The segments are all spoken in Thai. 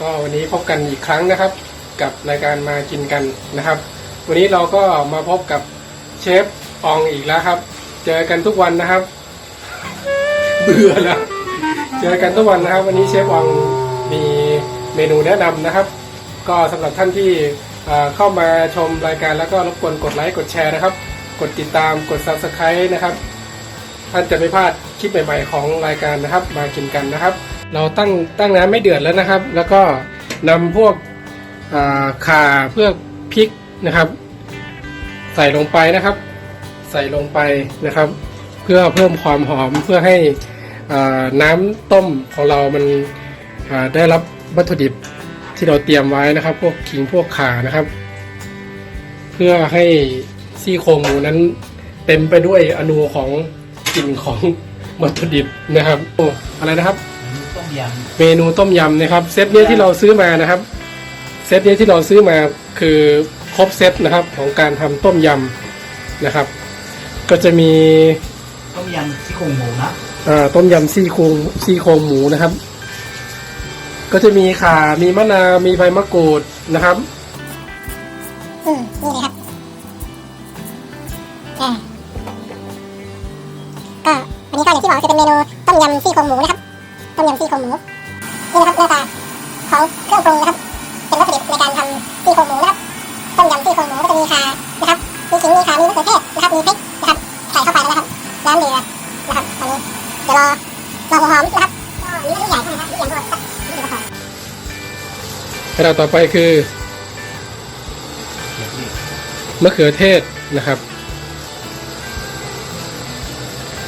ก็วันนี้พบกันอีกครั้งนะครับ กับรายการมากินกันนะครับ วันนี้เราก็มาพบกับเชฟอองอีกแล้วครับ เจอกันทุกวันนะครับ เบื่อแล้วเจอกันทุกวันนะครับ วันนี้เชฟอองมีเมนูแนะนำนะครับ ก็สำหรับท่านที่เอ่อเข้ามาชมรายการแล้วก็รบกวนกดไลค์กดแชร์นะครับ กดติดตามกด subscribe นะครับ ท่านจะไม่พลาดคลิปใหม่ ๆ ของรายการนะครับ มากินกันนะครับ เราตั้งตั้งน้ำไม่เดือดแล้วนะครับ แล้วก็นำพวกข่าเพื่อพริกนะครับ ใส่ลงไปนะครับ ใส่ลงไปนะครับ เพื่อเพิ่มความหอมเพื่อให้น้ำต้มของเรามันได้รับวัตถุดิบที่เราเตรียมไว้นะครับ พวกขิงพวกข่านะครับ เพื่อให้ซี่โครงหมูนั้นเต็มไปด้วยอนูของกลิ่นของวัตถุดิบนะครับโอ้อะไรนะครับ ต้มยเมนูต้มยำนะครับ เซตนี้ที่เราซื้อมานะครับ เซตนี้ที่เราซื้อมาคือครบเซตนะครับของการทำต้มยำนะครับ ก็จะมีำต้มยำซี่โครงหมูนะอ่าต้มยำซี่โครงซี่โครงหมูนะครับ ก็จะมีข่ามีมะนาวมีใบมะกรูดนะครับอืมนี่เลยครับอ่าก็อันนี้ก็อย่างที่บอกคือเป็นเมนูต้มยำซี่โครงหมูนะครับต้ม โครงหมูนะครับต้มยำซี่โครงหมูก็จะมีขานะครับมีขิงมีขามีมะเขือเทศนะครับมีพริกนะครับใส่เข้าไปแล้วนะครับน้ำเดือดนะครับตอนนี้เดี๋ยวรอรอหัวหอมนะครับก็นี่ไม่ใหญ่เท่ไหร่ครับนี่อย่างก็นี่ก็พอขนาดต่อไปคือมะเขือเทศนะครับ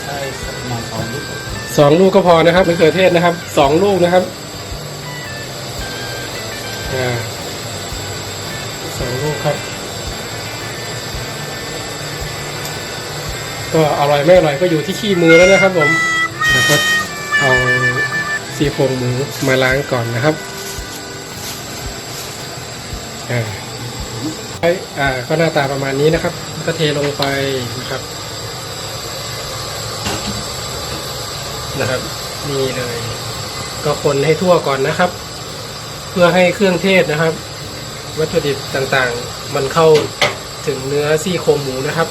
ใช่สองลิตรสองลูกก็พอนะครับมะเขือเทศนะครับสองลูกนะครับอ่า สองลูกครับ ก็อร่อยไม่อร่อยก็อยู่ที่ขี้มือแล้วนะครับ ผมแล้วก็เอาซี่โครงหมูมาล้างก่อนนะครับอาไอ้อ่าก็หน้าตาประมาณนี้นะครับ ก็เทลงไปนะครับ นะครับนี่เลย ก็คนให้ทั่วก่อนนะครับ เพื่อให้เครื่องเทศนะครับ วัตถุดิบต่างๆ มันเข้าถึงเนื้อซี่โครงหมูนะครับ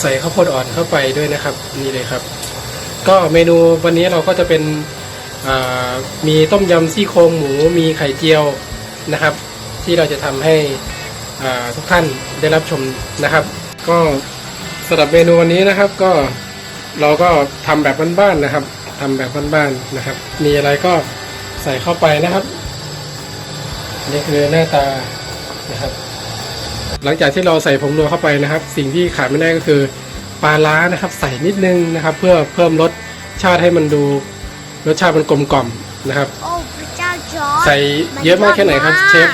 ใส่ข้าวโพดอ่อนเข้าไปด้วยนะครับนี่เลยครับ ก็เมนูวันนี้เราก็จะเป็นมีต้มยำซี่โครงหมู มีไข่เจียวนะครับ ที่เราจะทำให้ทุกท่านได้รับชมนะครับ ก็สำหรับเมนูวันนี้นะครับก็เราก็ทำแบบบ้านๆนะครับทำแบบบ้านๆนะครับ มีอะไรก็ ใส่เข้าไปนะครับอันนี่คือหน้าตานะครับ หลังจากที่เราใส่ผงนัวเข้าไปนะครับ สิ่งที่ขาดไม่ได้ก็คือปลาล้านะครับ ใส่นิดนึงนะครับ เพื่อเพิ่มรสชาติให้มันดูรสชาติมันกลมกล่อมนะครับ โอ้พระเจ้าจอร์จใส่เยอะมากแค่ไหนครับเชฟ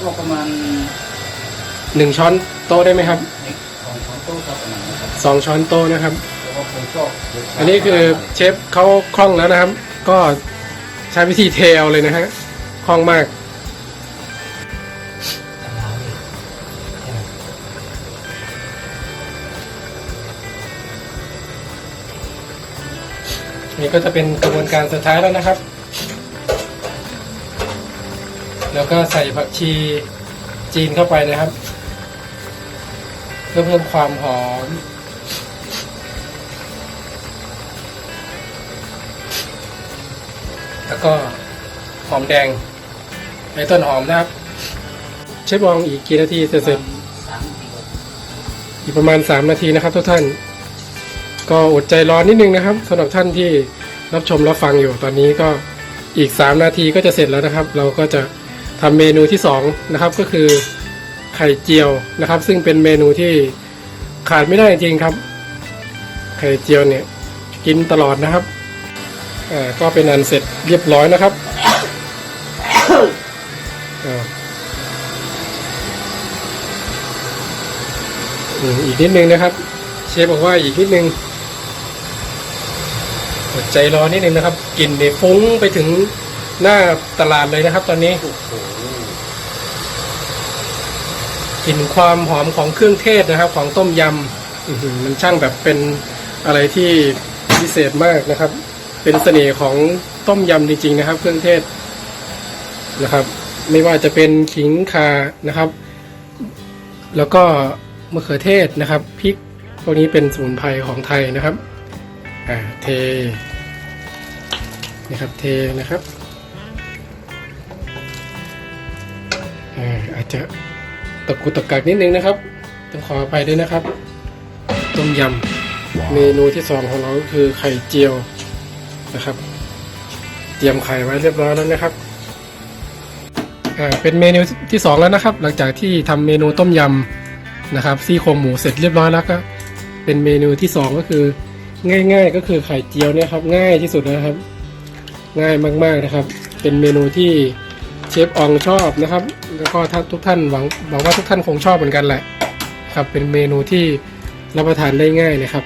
ก็ประมาณหนึ่งช้อนโต๊ะได้ไหมครับเล็กสองช้อนโต๊ะครับประมาณนะครับสองช้อนโต๊ะนะครับเพราะว่าผมชอบรสชาติอันนี้คือเชฟเขาคล่องแล้วนะครับ ก็ ใช้วิธีเทเอาเลยนะฮะคล่องมาก นี่ก็จะเป็นกระบวนการสุดท้ายแล้วนะครับ แล้วก็ใส่ผักชีจีนเข้าไปนะครับเพื่อเพิ่มความหอม ก็หอมแดงในต้นหอมนะครับ เชฟบองอีกกี่นาทีเสร็จสามสี่หกอีกประมาณ 3 นาทีนะครับทุกท่าน ก็อดใจรอนิดนึงนะครับสำหรับท่านที่รับชมรับฟังอยู่ตอนนี้ก็อีก 3 นาทีก็จะเสร็จแล้วนะครับ เราก็จะทำเมนูที่2นะครับก็คือไข่เจียวนะครับ ซึ่งเป็นเมนูที่ขาดไม่ได้จริงๆครับ ไข่เจียวเนี่ยกินตลอดนะครับ อ่าก็เป็นอันเสร็จเรียบร้อยนะครับอ่าอีกนิดนึงนะครับ เชฟบอกว่าอีกนิดนึงอดใจรอนิดนึงนะครับกลิ่นเนี่ยฟุ้งไปถึงหน้าตลาดเลยนะครับ ตอนนี้โอ้โหกลิ่นความหอมของเครื่องเทศนะครับ ของต้มยำมันช่างแบบเป็นอะไรที่พิเศษมากนะครับ เป็นเสน่ห์ของต้มยำจริงๆนะครับ เครื่องเทศนะครับ ไม่ว่าจะเป็นขิงคานะครับ แล้วก็มะเขือเทศนะครับพริกพวกนี้เป็นสมุนไพรของไทยนะครับอ่าเทนะครับเทนะครับอาอาจจะตะกุตะกักนิดนึงนะครับต้องขออภัยด้วยนะครับ ต้มยำเมนูที่สองของเราก็คือไข่เจียว นะครับ เตรียมไข่ไว้เรียบร้อยแล้วนะครับอ่าเป็นเมนูที่สองแล้วนะครับ หลังจากที่ทำเมนูต้มยำนะครับซี่โครงหมูเสร็จเรียบร้อยแล้วก็เป็นเมนูที่สองก็คือ ง่าย ๆ ก็คือไข่เจียวเนี่ยครับ ง่ายที่สุดนะครับ ง่ายมากๆนะครับ เป็นเมนูที่เชฟอองชอบนะครับ แล้วก็ถ้าทุกท่านหวังหวังว่าทุกท่านคงชอบเหมือนกันแหละครับ เป็นเมนูที่รับประทานได้ง่ายนะครับ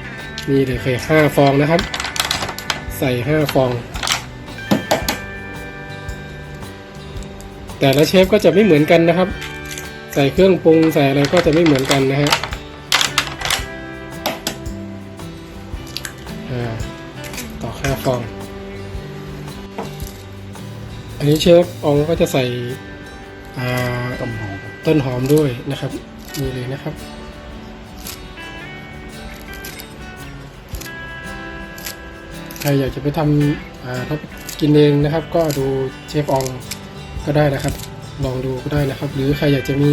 นี่เลยเคยห้าฟองนะครับ ใส่ห้าฟอง แต่ละเชฟก็จะไม่เหมือนกันนะครับ ใส่เครื่องปรุงใส่อะไรก็จะไม่เหมือนกันนะฮะอ่าต่อห้าฟอง อันนี้เชฟอองก็จะใส่อ่าต้มหอมครับต้นหอมด้วยนะครับนี่เลยนะครับ ใครอยากจะไปทำอ่าถ้ากินเองนะครับ ก็ดูเชฟอองก็ได้นะครับ ลองดูก็ได้นะครับ หรือใครอยากจะมี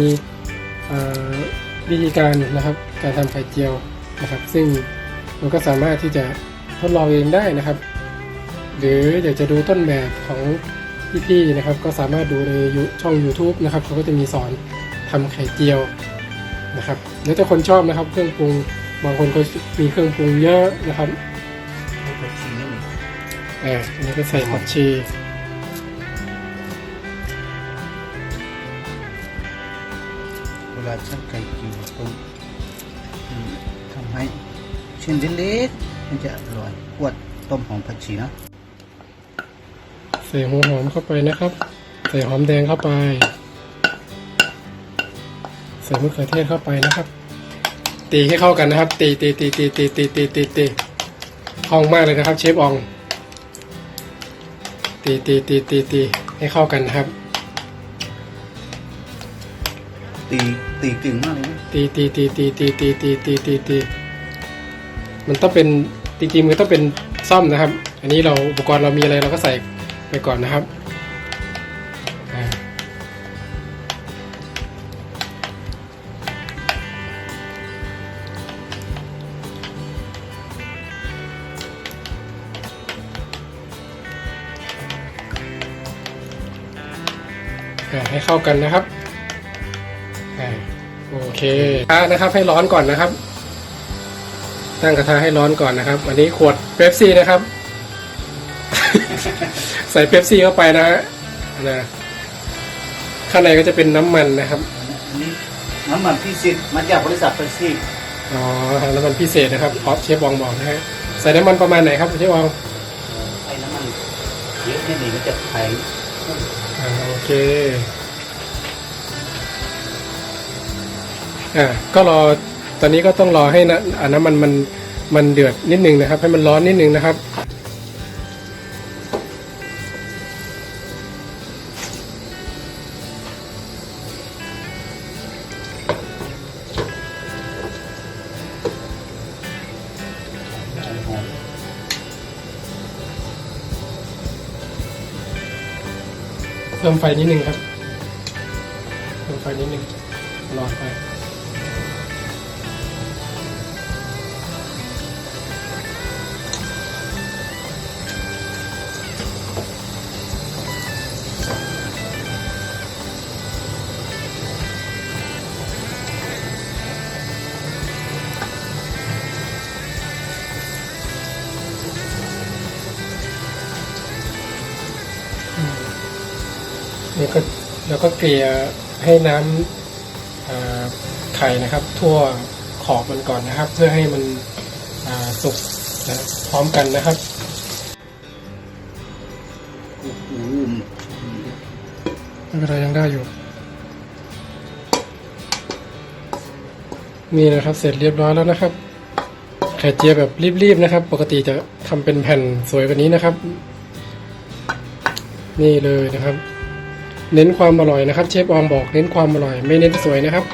วิธีการนะครับ การทำไข่เจียวนะครับ ซึ่งมันก็สามารถที่จะทดลองเองได้นะครับ หรืออยากจะดูต้นแบบของพี่ๆนะครับ ก็สามารถดูในช่อง YouTube นะครับเขาก็จะมีสอนทำไข่เจียวนะครับแล้วแต่คนชอบนะครับ เครื่องปรุงบางคนก็มีเครื่องปรุงเยอะนะครับ อ่าอันนี้ก็ใส่ผักชีเวลาชั่งไก่เจียวต้องอืมทำให้ชิ้นเล็กๆมันจะอร่อยกวดต้มหอมผักชีนะใส่หัวหอมเข้าไปนะครับ ใส่หอมแดงเข้าไป ใส่มะเขือเทศเข้าไปนะครับ ตีให้เข้ากันนะครับ ตีตีตีตีตีตีตีตีตีคล่องมากเลยนะครับ เชฟออง ตีตีตีตีตีให้เข้ากันนะครับ ตีตีกึ่งมากเลยนะตีตีตีตีตีตีตีตีตีตีมันต้องเป็นจริงๆมันต้องเป็นซ่อมนะครับ อันนี้เราอุปกรณ์เรามีอะไรเราก็ใส่ไปก่อนนะครับ ให้เข้ากันนะครับอ่าโอเคกระทะนะครับให้ร้อนก่อนนะครับ ตั้งกระทะให้ร้อนก่อนนะครับ อันนี้ขวดเป๊ปซี่นะครับ ใส่เป๊ปซี่เข้าไปนะฮะนะข้างในก็จะเป็นน้ำมันนะครับอันนี้น้ำมันพิเศษมาจากบริษัทเปปซี่อ๋อน้ำมันพิเศษนะครับออฟเชฟบองบอกนะฮะใส่น้ำมันประมาณไหนครับเชฟบองไอ้น้ำมันเยอะนี่มันจะแข็งอ่า โอเคอ่าก็รอตอนนี้ก็ต้องรอให้นะน้ำมันมันมันเดือดนิดนึงนะครับ ให้มันร้อนนิดนึงนะครับ พิ่มไฟนิดนึงครับเพิ่มไฟนิดนึงรอไฟ แล้วก็เกลี่ยให้น้ำอ่าไข่นะครับ ทั่วขอบมันก่อนนะครับ เพื่อให้มันสุกนะพร้อมกันนะครับอ้โหไม่เป็นไรยังได้อยู่ นี่นะครับเสร็จเรียบร้อยแล้วนะครับ ไข่เจียวแบบรีบๆนะครับ ปกติจะทำเป็นแผ่นสวยกว่านี้นะครับ นี่เลยนะครับ เน้นความอร่อยนะครับ เชฟอองบอกเน้นความอร่อย ไม่เน้นสวยนะครับ